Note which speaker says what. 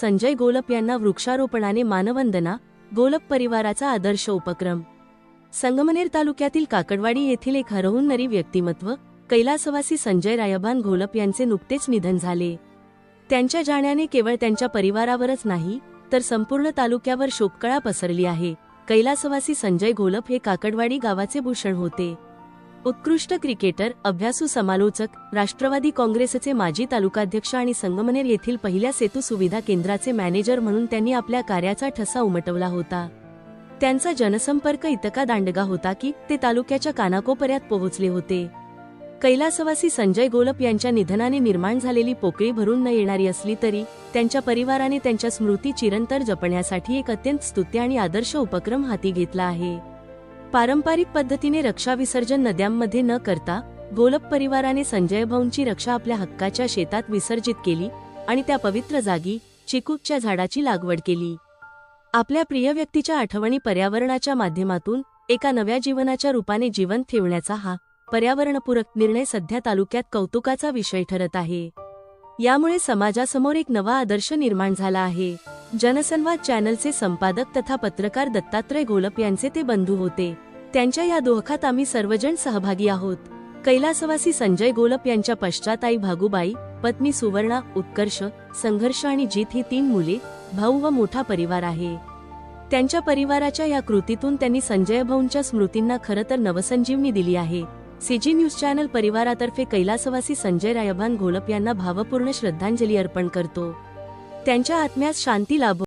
Speaker 1: संजय गोलप यांना वृक्षारोपणाने मानवंदना गोलप परिवाराचा आदर्श उपक्रम. संगमनेर तालुक्यातील काकडवाडी येथील एक हरहुन्नरी व्यक्तिमत्व कैलासवासी संजय रायबान घोलप यांचे नुकतेच निधन झाले. त्यांच्या जाण्याने केवळ त्यांच्या परिवारावरच नाही तर संपूर्ण तालुक्यावर शोककळा पसरली आहे. कैलासवासी संजय घोलप हे काकडवाडी गावाचे भूषण होते. उत्कृष्ट क्रिकेटर अभ्यासू समालोचक राष्ट्रवादी काँग्रेसचे माजी तालुकाध्यक्ष आणि संगमनेर येथील पहिल्या सेतू सुविधा केंद्राचे मॅनेजर म्हणून त्यांनी आपल्या कार्याचा ठसा उमटवला होता. त्यांचा जनसंपर्क इतका दांडगा होता की ते तालुक्याच्या कानाकोपर्यात पोहोचले होते. कैलासवासी संजय गोलप यांच्या निधनाने निर्माण झालेली पोकळी भरून न येणारी असली तरी त्यांच्या परिवाराने त्यांच्या स्मृती चिरंतर जपण्यासाठी एक अत्यंत स्तुत्य आणि आदर्श उपक्रम हाती घेतला आहे. पारंपरिक पद्धतीने रक्षा विसर्जन नद्यांमध्ये न करता गोलप परिवाराने संजय भाऊंची रक्षा आपल्या हक्काच्या शेतात विसर्जित केली आणि त्या पवित्र जागी चिकूकच्या झाडाची लागवड केली. आपल्या प्रिय व्यक्तीच्या आठवणी पर्यावरणाच्या माध्यमातून एका नव्या जीवनाच्या रूपाने जिवंत ठेवण्याचा हा पर्यावरणपूरक निर्णय सध्या तालुक्यात कौतुकाचा विषय ठरत आहे. यामुळे समाजासमोर एक नवा आदर्श निर्माण झाला आहे. जनसंवाद चॅनलचे संपादक तथा पत्रकार दत्तात्रय गोलप यांचे ते बंधू होते. त्यांच्या या दोहखात आम्ही सर्वजण सहभागी आहोत. कैलासवासी संजय गोलप यांच्या पश्चात आई भागुबाई पत्नी सुवर्णा उत्कर्ष संघर्ष आणि जीत ही तीन मुले भाऊ व मोठा परिवार आहे. त्यांच्या परिवाराच्या या कृतीतून त्यांनी संजय भाऊंच्या स्मृतींना खरं तर नवसंजीवनी दिली आहे. सीजी न्यूज चॅनल परिवारातर्फे कैलासवासी संजय रायभान घोलप यांना भावपूर्ण श्रद्धांजली अर्पण करतो. त्यांच्या आत्म्यास शांती लाभो.